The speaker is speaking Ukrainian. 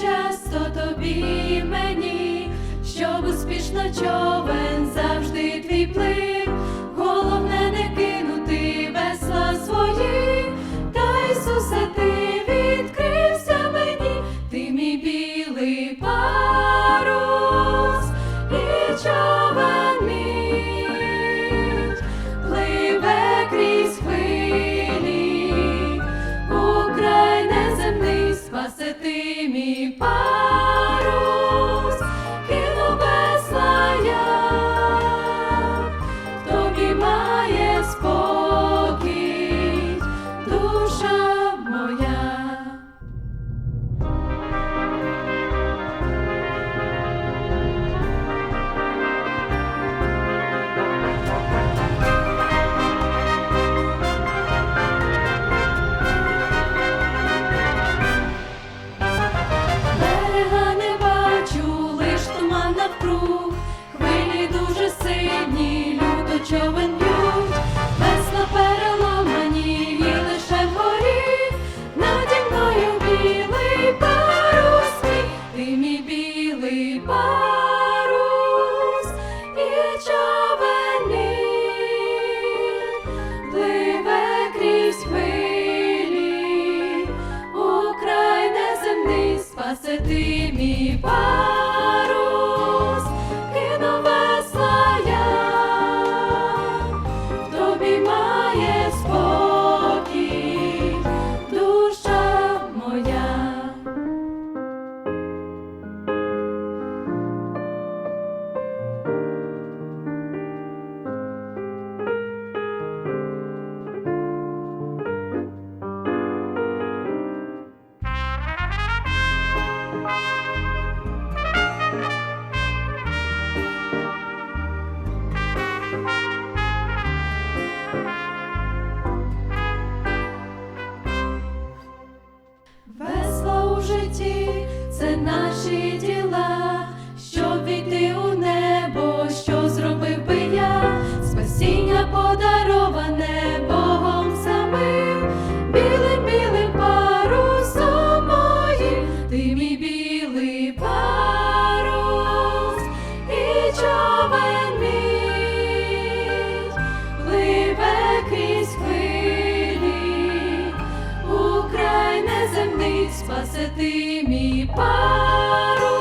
часто тобі мені, щоб успішно чого. Bye. навкруг, хвилі дуже сильні, люто човен б'ють, весла переламані лише вгорі, наді мною білий парус, ти мій білий парус. І човен мій, крізь хвилі, Україна земний спасе ти мій парус. наші. спаси ти мій пар.